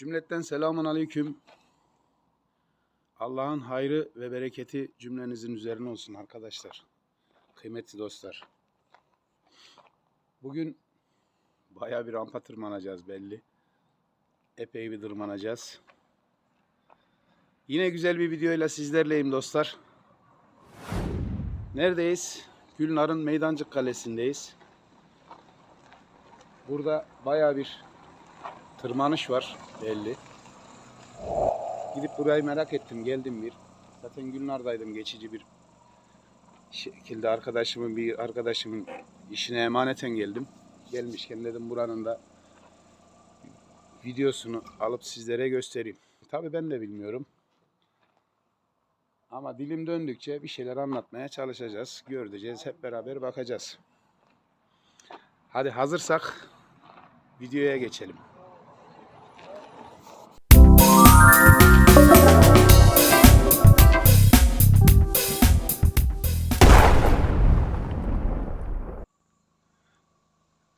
Cümletten selamun aleyküm. Allah'ın hayrı ve bereketi cümlenizin üzerine olsun arkadaşlar. Kıymetli dostlar. Bugün bayağı bir rampa tırmanacağız belli. Epey bir tırmanacağız. Yine güzel bir videoyla sizlerleyim dostlar. Neredeyiz? Gülnar'ın Meydancık Kalesi'ndeyiz. Burada bayağı bir tırmanış var belli. Gidip burayı merak ettim geldim bir. Zaten Gülnar'daydım geçici bir şekilde arkadaşımın bir arkadaşımın işine emaneten geldim. Gelmişken dedim buranın da videosunu alıp sizlere göstereyim. Tabi ben de bilmiyorum. Ama dilim döndükçe bir şeyler anlatmaya çalışacağız. Göreceğiz. Hep beraber bakacağız. Hadi hazırsak videoya geçelim.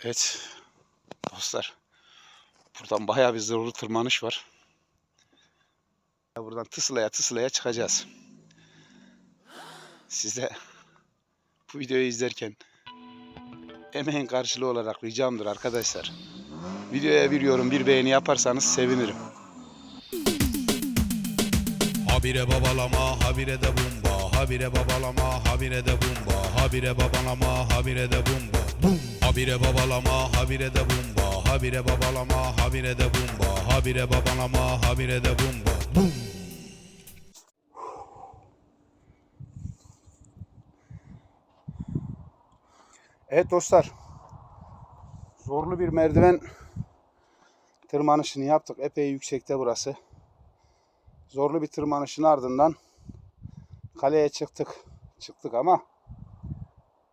Evet dostlar. Buradan bayağı bir zorlu tırmanış var. Buradan tıslaya tıslaya çıkacağız. Siz de bu videoyu izlerken emeğin karşılığı olarak ricamdır arkadaşlar. Videoya bir yorum, bir beğeni yaparsanız sevinirim. Habire babalama, habire de bumba. Habire babalama, habire de bumba. Habire babalama, habire de bumba. Habire babalama, habire de bumba. Habire babalama, habire de bumba. Habire babalama, habire de bumba. Bum. Evet dostlar. Zorlu bir merdiven tırmanışını yaptık. Epey yüksekte burası. Zorlu bir tırmanışın ardından kaleye çıktık. Çıktık ama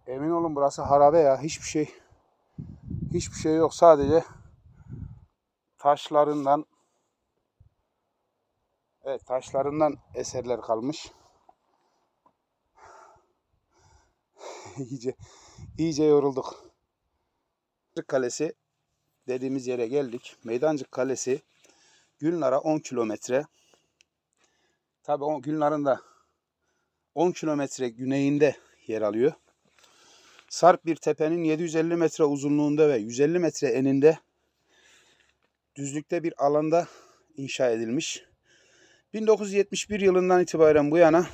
emin olun burası harabe ya. Hiçbir şey hiçbir şey yok. Sadece taşlarından Evet taşlarından eserler kalmış. iyice iyice yorulduk. Kalesi dediğimiz yere geldik. Meydancık Kalesi Gülnar'a 10 kilometre. Tabi Gülnar'ın da 10 kilometre güneyinde yer alıyor. Sarp bir tepenin 750 metre uzunluğunda ve 150 metre eninde düzlükte bir alanda inşa edilmiş. 1971 yılından itibaren bu yana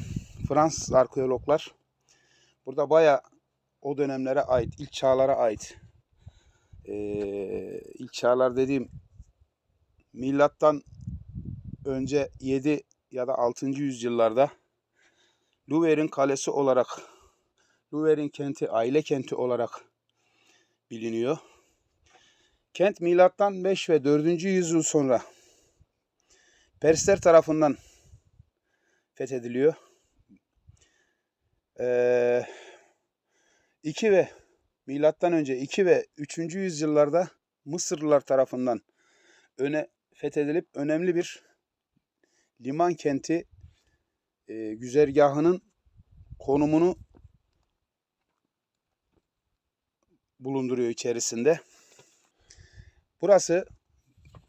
Fransız arkeologlar burada baya o dönemlere ait, ilk çağlara ait ee, ilk çağlar dediğim milattan önce 7 ya da 6. yüzyıllarda Louver'in kalesi olarak Louver'in kenti aile kenti olarak biliniyor. Kent milattan 5 ve 4. yüzyıl sonra Persler tarafından fethediliyor. Ee, 2 ve milattan önce 2 ve 3. yüzyıllarda Mısırlılar tarafından öne fethedilip önemli bir liman kenti e, güzergahının konumunu bulunduruyor içerisinde. Burası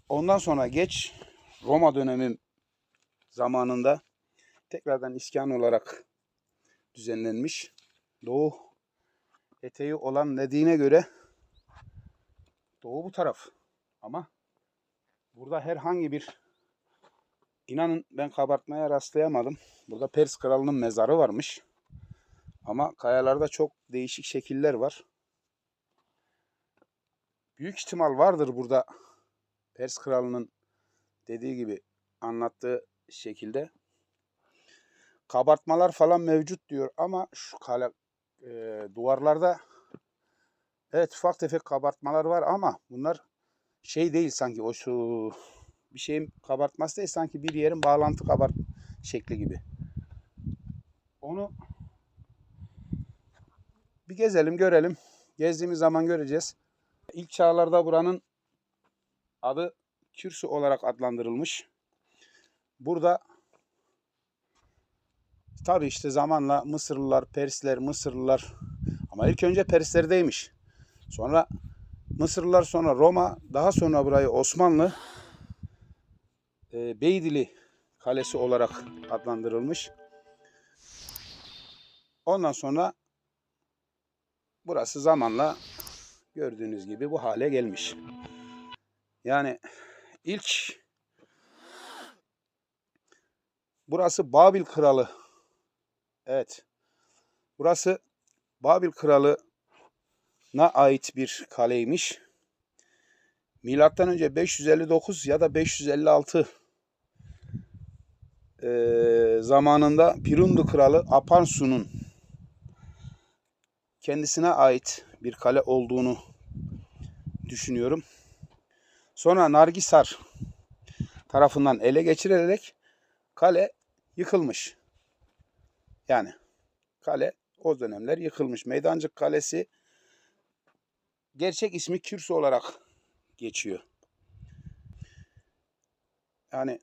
ondan sonra geç Roma dönemi zamanında tekrardan iskan olarak düzenlenmiş. Doğu eteği olan dediğine göre doğu bu taraf. Ama burada herhangi bir inanın ben kabartmaya rastlayamadım. Burada Pers kralının mezarı varmış. Ama kayalarda çok değişik şekiller var. Büyük ihtimal vardır burada Pers kralının dediği gibi anlattığı şekilde. Kabartmalar falan mevcut diyor ama şu kale e, duvarlarda evet ufak tefek kabartmalar var ama bunlar şey değil sanki o şu bir şeyin kabartması değil sanki bir yerin bağlantı kabart şekli gibi. Onu bir gezelim görelim. Gezdiğimiz zaman göreceğiz. İlk çağlarda buranın adı Kürsü olarak adlandırılmış. Burada tabi işte zamanla Mısırlılar, Persler, Mısırlılar ama ilk önce Perslerdeymiş. Sonra Mısırlılar sonra Roma, daha sonra burayı Osmanlı e, Beydili Kalesi olarak adlandırılmış. Ondan sonra burası zamanla gördüğünüz gibi bu hale gelmiş. Yani ilk burası Babil Kralı. Evet. Burası Babil Kralı'na ait bir kaleymiş. Milattan önce 559 ya da 556 eee, zamanında Pirundu kralı Apansu'nun kendisine ait bir kale olduğunu düşünüyorum. Sonra Nargisar tarafından ele geçirilerek kale yıkılmış. Yani kale o dönemler yıkılmış. Meydancık Kalesi gerçek ismi Kürsü olarak geçiyor. Yani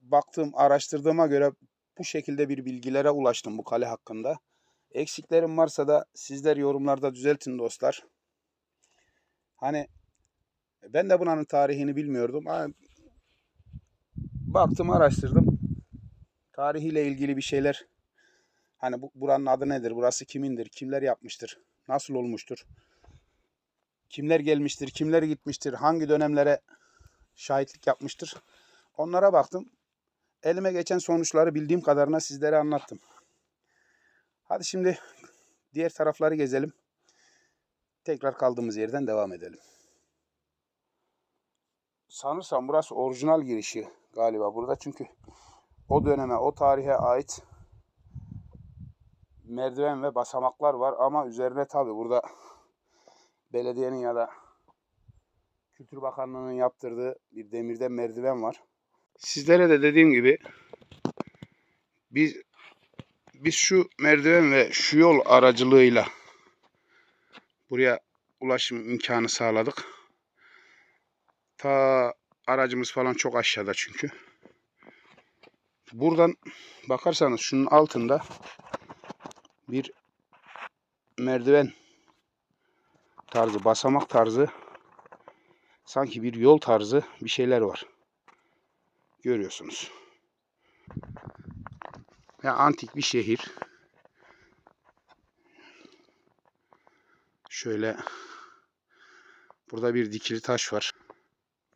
baktığım, araştırdığıma göre bu şekilde bir bilgilere ulaştım bu kale hakkında. Eksiklerim varsa da sizler yorumlarda düzeltin dostlar. Hani ben de buranın tarihini bilmiyordum. Baktım, araştırdım. Tarihiyle ilgili bir şeyler hani bu buranın adı nedir? Burası kimindir? Kimler yapmıştır? Nasıl olmuştur? Kimler gelmiştir? Kimler gitmiştir? Hangi dönemlere şahitlik yapmıştır? Onlara baktım. Elime geçen sonuçları bildiğim kadarına sizlere anlattım. Hadi şimdi diğer tarafları gezelim. Tekrar kaldığımız yerden devam edelim. Sanırsam burası orijinal girişi galiba burada çünkü o döneme, o tarihe ait merdiven ve basamaklar var ama üzerine tabi burada belediyenin ya da Kültür Bakanlığı'nın yaptırdığı bir demirden merdiven var. Sizlere de dediğim gibi biz biz şu merdiven ve şu yol aracılığıyla buraya ulaşım imkanı sağladık. Ta aracımız falan çok aşağıda çünkü. Buradan bakarsanız şunun altında bir merdiven tarzı, basamak tarzı sanki bir yol tarzı bir şeyler var. Görüyorsunuz. Ya antik bir şehir. Şöyle burada bir dikili taş var.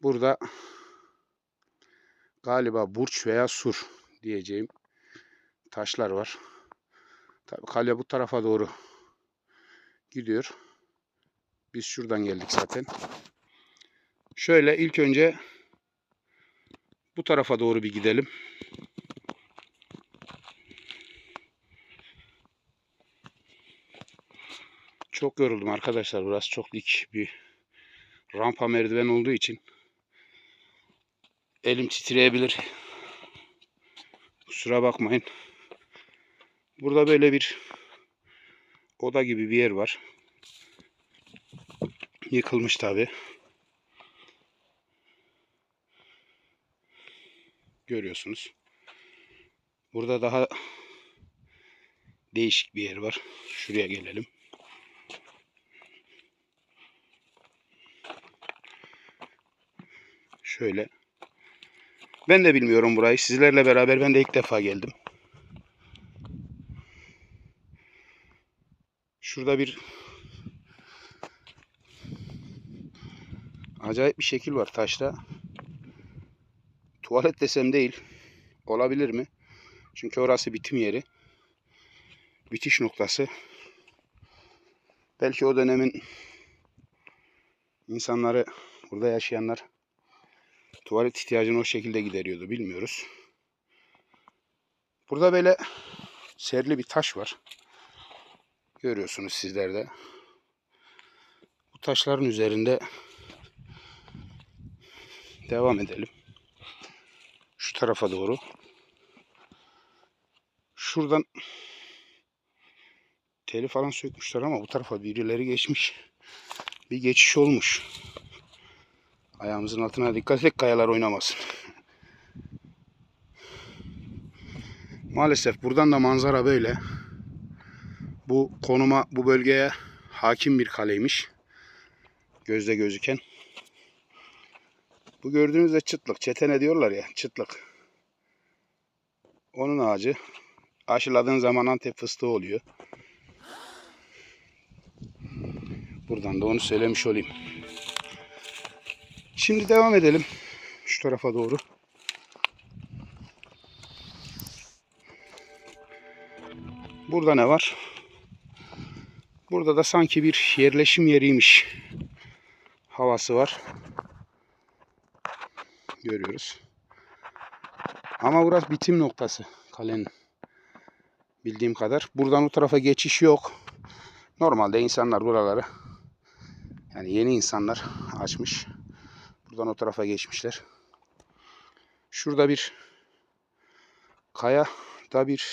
Burada galiba burç veya sur diyeceğim taşlar var. Tabii kale bu tarafa doğru gidiyor. Biz şuradan geldik zaten. Şöyle ilk önce bu tarafa doğru bir gidelim. Çok yoruldum arkadaşlar. Burası çok dik bir rampa merdiven olduğu için elim titreyebilir. Kusura bakmayın. Burada böyle bir oda gibi bir yer var. Yıkılmış tabi. Görüyorsunuz. Burada daha değişik bir yer var. Şuraya gelelim. Şöyle. Ben de bilmiyorum burayı. Sizlerle beraber ben de ilk defa geldim. Şurada bir acayip bir şekil var taşta. Tuvalet desem değil. Olabilir mi? Çünkü orası bitim yeri. Bitiş noktası. Belki o dönemin insanları, burada yaşayanlar tuvalet ihtiyacını o şekilde gideriyordu. Bilmiyoruz. Burada böyle serli bir taş var. Görüyorsunuz sizler de. Bu taşların üzerinde devam edelim. Şu tarafa doğru. Şuradan teli falan sökmüşler ama bu tarafa birileri geçmiş. Bir geçiş olmuş. Ayağımızın altına dikkat et kayalar oynamasın. Maalesef buradan da manzara böyle. Bu konuma, bu bölgeye hakim bir kaleymiş. Gözde gözüken. Bu gördüğünüz de çıtlık. Çetene diyorlar ya çıtlık. Onun ağacı. Aşıladığın zaman Antep fıstığı oluyor. Buradan da onu söylemiş olayım. Şimdi devam edelim. Şu tarafa doğru. Burada ne var? Burada da sanki bir yerleşim yeriymiş havası var. Görüyoruz. Ama burası bitim noktası kalenin. Bildiğim kadar. Buradan o tarafa geçiş yok. Normalde insanlar buraları yani yeni insanlar açmış. Buradan o tarafa geçmişler. Şurada bir kaya da bir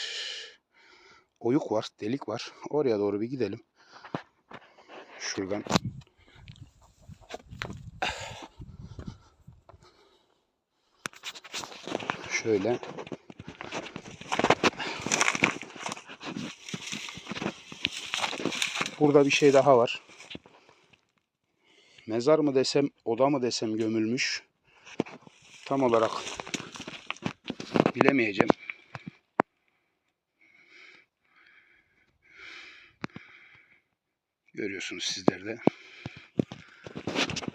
oyuk var, delik var. Oraya doğru bir gidelim. Şuradan. Şöyle. Burada bir şey daha var. Mezar mı desem, oda mı desem gömülmüş. Tam olarak bilemeyeceğim. Görüyorsunuz sizler de.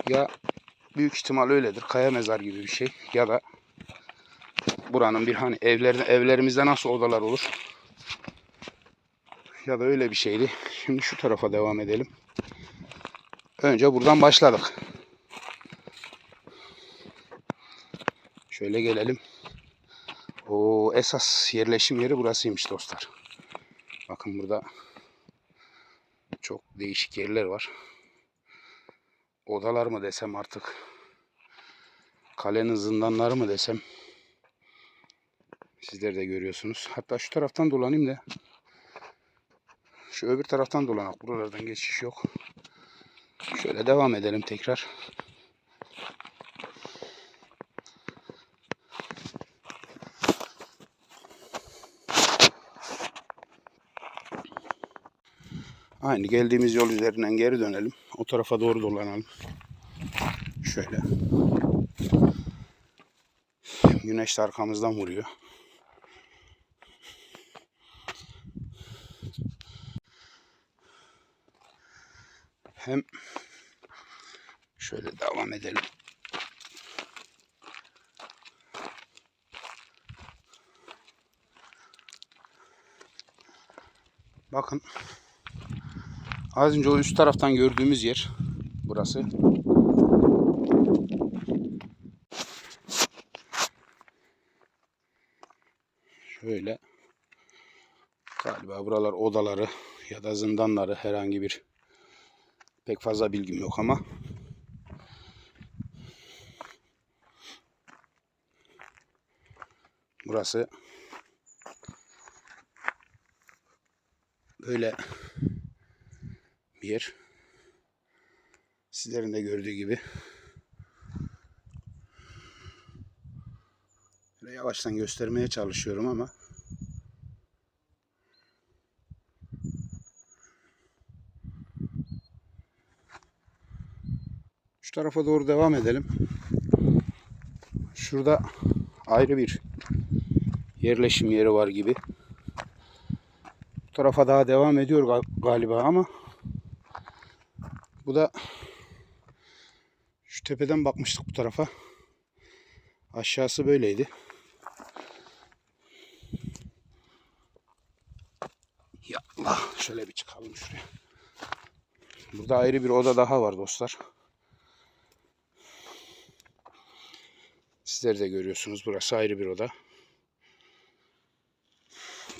Ya büyük ihtimal öyledir. Kaya mezar gibi bir şey. Ya da buranın bir hani evlerinde evlerimizde nasıl odalar olur. Ya da öyle bir şeydi. Şimdi şu tarafa devam edelim. Önce buradan başladık. Şöyle gelelim. O esas yerleşim yeri burasıymış dostlar. Bakın burada çok değişik yerler var. Odalar mı desem artık. Kalenin zindanları mı desem. Sizler de görüyorsunuz. Hatta şu taraftan dolanayım da. Şu öbür taraftan dolanak. Buralardan geçiş yok. Şöyle devam edelim tekrar. Aynı geldiğimiz yol üzerinden geri dönelim. O tarafa doğru dolanalım. Şöyle. Güneş de arkamızdan vuruyor. Hem şöyle devam edelim. Bakın Az önce o üst taraftan gördüğümüz yer burası. Şöyle galiba buralar odaları ya da zindanları herhangi bir pek fazla bilgim yok ama burası böyle bir yer. Sizlerin de gördüğü gibi. Böyle yavaştan göstermeye çalışıyorum ama şu tarafa doğru devam edelim. Şurada ayrı bir yerleşim yeri var gibi. Bu tarafa daha devam ediyor gal- galiba ama bu da şu tepeden bakmıştık bu tarafa. Aşağısı böyleydi. Ya Allah şöyle bir çıkalım şuraya. Burada ayrı bir oda daha var dostlar. Sizler de görüyorsunuz burası ayrı bir oda.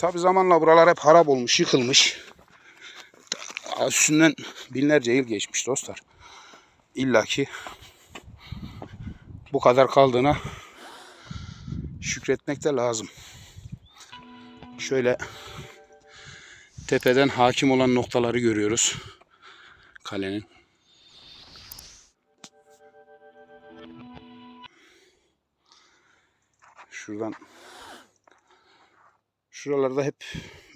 Tabi zamanla buralar hep harap olmuş, yıkılmış. Üstünden binlerce yıl geçmiş dostlar. İlla ki bu kadar kaldığına şükretmek de lazım. Şöyle tepeden hakim olan noktaları görüyoruz kalenin. Şuradan şuralarda hep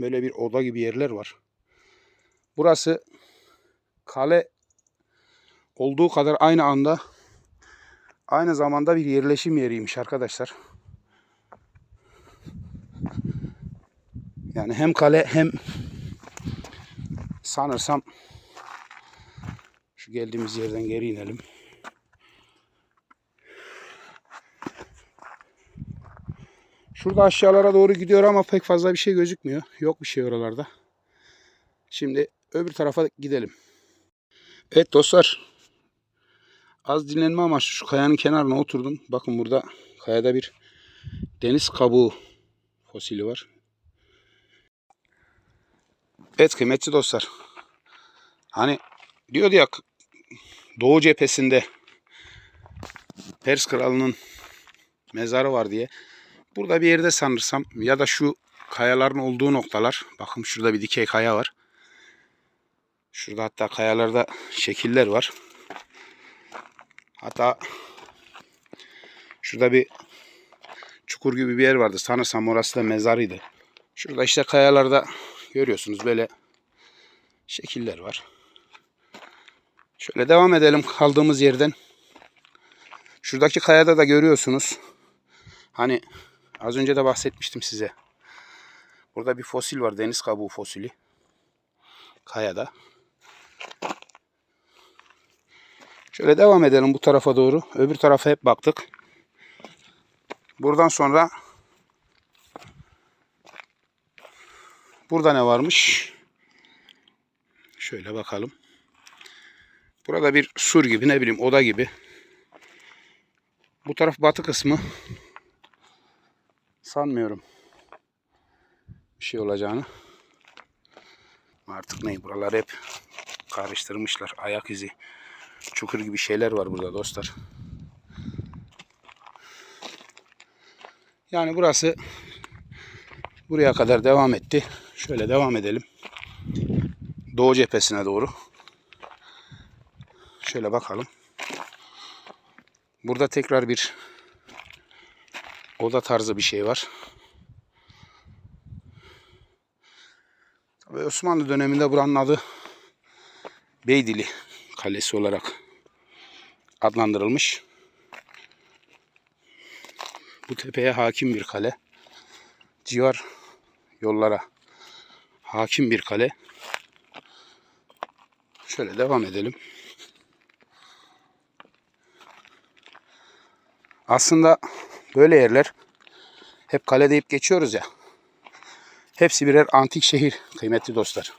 böyle bir oda gibi yerler var. Burası kale olduğu kadar aynı anda Aynı zamanda bir yerleşim yeriymiş arkadaşlar. Yani hem kale hem sanırsam şu geldiğimiz yerden geri inelim. Şurada aşağılara doğru gidiyor ama pek fazla bir şey gözükmüyor. Yok bir şey oralarda. Şimdi öbür tarafa gidelim. Evet dostlar. Az dinlenme amaçlı şu kayanın kenarına oturdum. Bakın burada kayada bir deniz kabuğu fosili var. Evet kıymetli dostlar. Hani diyordu ya Doğu cephesinde Pers kralının mezarı var diye. Burada bir yerde sanırsam ya da şu kayaların olduğu noktalar. Bakın şurada bir dikey kaya var. Şurada hatta kayalarda şekiller var. Hatta şurada bir çukur gibi bir yer vardı. Sanırsam orası da mezarıydı. Şurada işte kayalarda görüyorsunuz böyle şekiller var. Şöyle devam edelim kaldığımız yerden. Şuradaki kayada da görüyorsunuz. Hani az önce de bahsetmiştim size. Burada bir fosil var. Deniz kabuğu fosili. Kayada. Şöyle devam edelim bu tarafa doğru. Öbür tarafa hep baktık. Buradan sonra burada ne varmış? Şöyle bakalım. Burada bir sur gibi ne bileyim oda gibi. Bu taraf batı kısmı. Sanmıyorum. Bir şey olacağını. Artık ne buralar hep karıştırmışlar. Ayak izi. Çukur gibi şeyler var burada dostlar. Yani burası buraya kadar devam etti. Şöyle devam edelim. Doğu cephesine doğru. Şöyle bakalım. Burada tekrar bir oda tarzı bir şey var. Tabii Osmanlı döneminde buranın adı Beydili Kalesi olarak adlandırılmış. Bu tepeye hakim bir kale. Civar yollara hakim bir kale. Şöyle devam edelim. Aslında böyle yerler hep kale deyip geçiyoruz ya. Hepsi birer antik şehir kıymetli dostlar.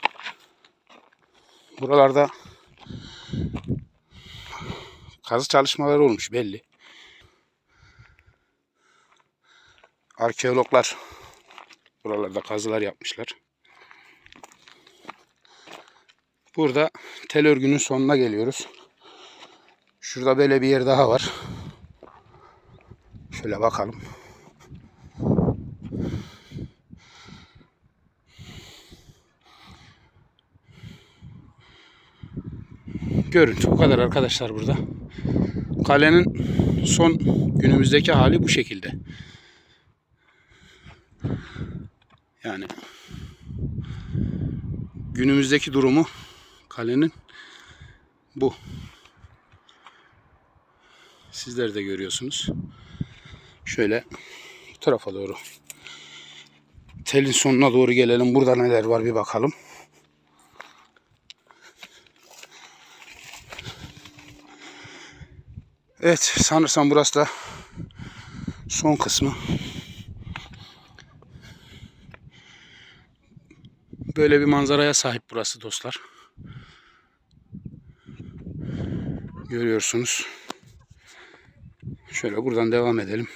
Buralarda kazı çalışmaları olmuş belli. Arkeologlar buralarda kazılar yapmışlar. Burada tel örgünün sonuna geliyoruz. Şurada böyle bir yer daha var. Şöyle bakalım. Görüntü bu kadar arkadaşlar burada. Kalenin son günümüzdeki hali bu şekilde. Yani günümüzdeki durumu kalenin bu. Sizler de görüyorsunuz. Şöyle bu tarafa doğru. Telin sonuna doğru gelelim. Burada neler var bir bakalım. Evet sanırsam burası da son kısmı. Böyle bir manzaraya sahip burası dostlar. Görüyorsunuz. Şöyle buradan devam edelim.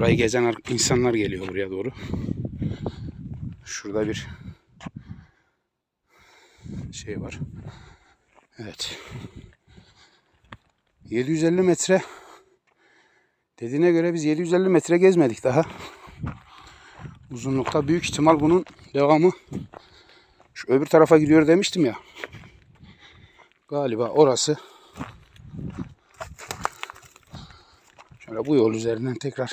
Burayı gezen ar- insanlar geliyor buraya doğru. Şurada bir şey var. Evet. 750 metre dediğine göre biz 750 metre gezmedik daha. Uzunlukta büyük ihtimal bunun devamı şu öbür tarafa gidiyor demiştim ya. Galiba orası. Şöyle bu yol üzerinden tekrar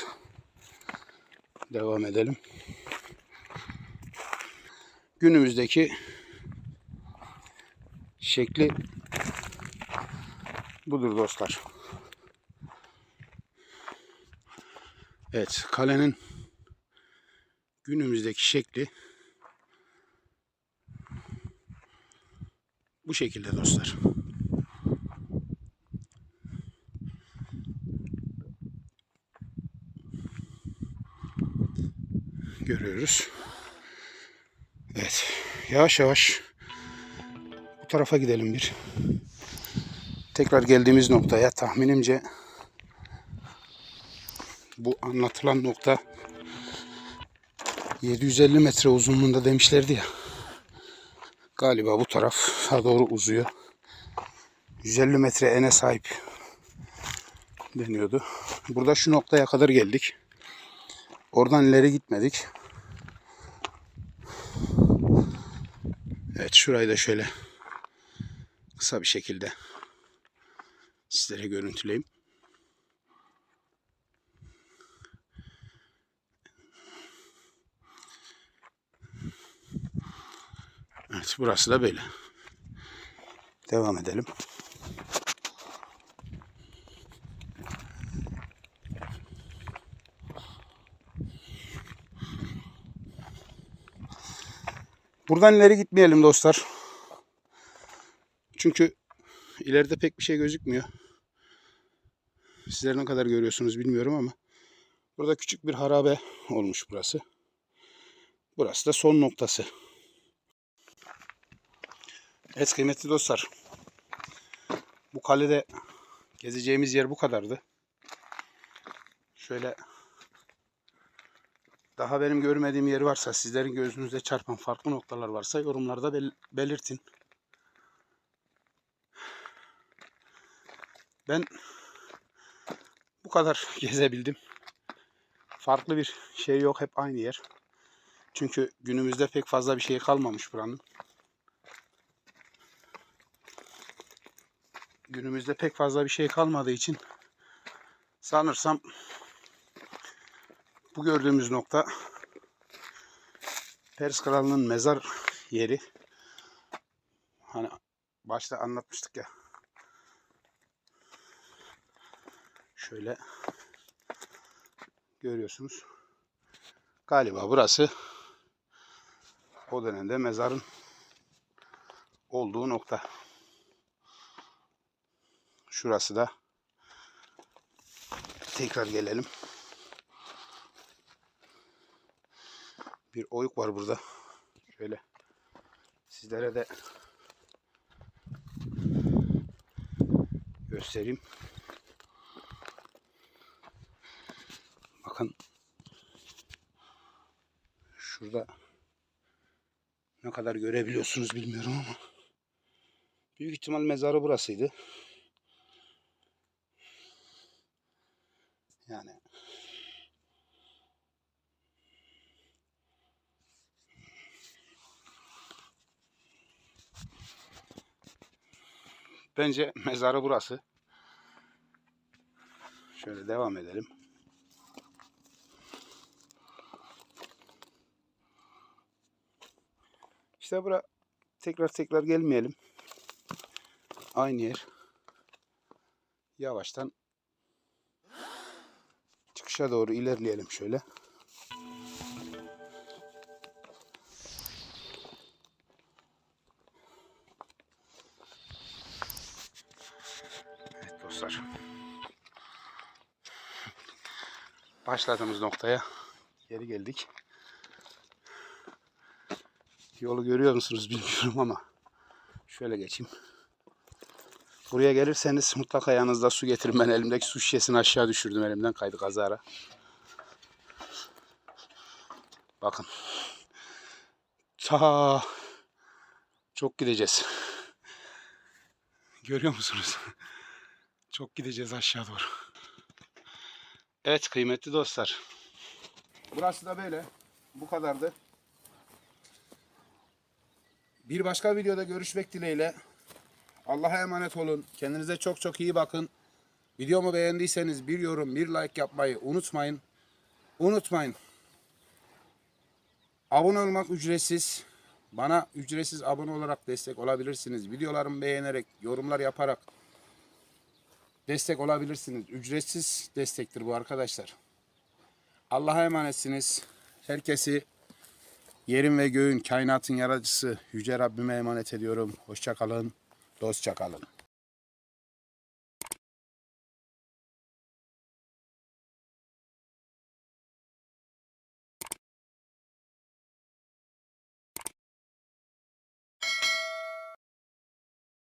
devam edelim. Günümüzdeki şekli budur dostlar. Evet, kalenin günümüzdeki şekli bu şekilde dostlar. Görüyoruz. Evet, yavaş yavaş bu tarafa gidelim bir. Tekrar geldiğimiz noktaya tahminimce bu anlatılan nokta 750 metre uzunluğunda demişlerdi ya. Galiba bu tarafa doğru uzuyor. 150 metre ene sahip deniyordu. Burada şu noktaya kadar geldik. Oradan ileri gitmedik. Evet şurayı da şöyle kısa bir şekilde sizlere görüntüleyeyim. Evet burası da böyle. Devam edelim. Buradan ileri gitmeyelim dostlar. Çünkü ileride pek bir şey gözükmüyor. Sizler ne kadar görüyorsunuz bilmiyorum ama burada küçük bir harabe olmuş burası. Burası da son noktası. Evet kıymetli dostlar. Bu kalede gezeceğimiz yer bu kadardı. Şöyle daha benim görmediğim yer varsa, sizlerin gözünüze çarpan farklı noktalar varsa yorumlarda bel- belirtin. Ben bu kadar gezebildim. Farklı bir şey yok, hep aynı yer. Çünkü günümüzde pek fazla bir şey kalmamış buranın. Günümüzde pek fazla bir şey kalmadığı için sanırsam bu gördüğümüz nokta Pers Kralı'nın mezar yeri. Hani başta anlatmıştık ya. Şöyle görüyorsunuz. Galiba burası o dönemde mezarın olduğu nokta. Şurası da tekrar gelelim. Bir oyuk var burada. Şöyle sizlere de göstereyim. Bakın şurada ne kadar görebiliyorsunuz bilmiyorum ama büyük ihtimal mezarı burasıydı. Yani Bence mezarı burası. Şöyle devam edelim. İşte bura tekrar tekrar gelmeyelim. Aynı yer. Yavaştan çıkışa doğru ilerleyelim şöyle. Başladığımız noktaya geri geldik. Yolu görüyor musunuz bilmiyorum ama şöyle geçeyim. Buraya gelirseniz mutlaka yanınızda su getirin. Ben elimdeki su şişesini aşağı düşürdüm. Elimden kaydı kazara. Bakın. Ta çok gideceğiz. Görüyor musunuz? Çok gideceğiz aşağı doğru. Evet kıymetli dostlar. Burası da böyle. Bu kadardı. Bir başka videoda görüşmek dileğiyle. Allah'a emanet olun. Kendinize çok çok iyi bakın. Videomu beğendiyseniz bir yorum, bir like yapmayı unutmayın. Unutmayın. Abone olmak ücretsiz. Bana ücretsiz abone olarak destek olabilirsiniz. Videolarımı beğenerek, yorumlar yaparak destek olabilirsiniz. Ücretsiz destektir bu arkadaşlar. Allah'a emanetsiniz. Herkesi yerin ve göğün, kainatın yaratıcısı Yüce Rabbime emanet ediyorum. Hoşça kalın, dostça kalın.